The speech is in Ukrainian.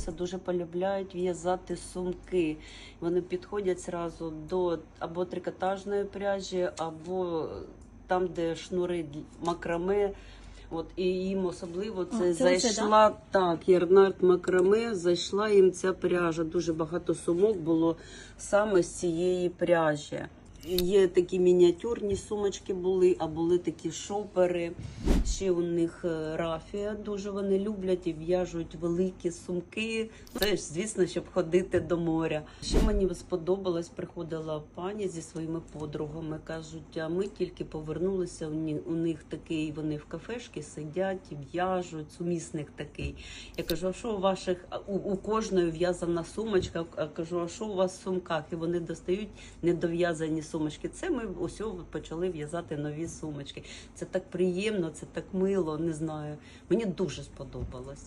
Одеса дуже полюбляють в'язати сумки. Вони підходять зразу до або трикотажної пряжі, або там, де шнури макраме. От і їм особливо це, А, це зайшла так, Єрнард макраме, зайшла їм ця пряжа. Дуже багато сумок було саме з цієї пряжі. Є такі мініатюрні сумочки були, а були такі шопери. Ще у них е, рафія дуже вони люблять і в'яжуть великі сумки. Це ж, звісно, щоб ходити до моря. Ще мені сподобалось, приходила пані зі своїми подругами. кажуть, а ми тільки повернулися. У них такий, вони в кафешки сидять, в'яжуть, сумісник такий. Я кажу, а що у ваших у, у кожної в'язана сумочка? А кажу, а що у вас в сумках? І вони достають недов'язані сумочки. Це ми ось почали в'язати нові сумочки. Це так приємно, це так мило, не знаю. Мені дуже сподобалось.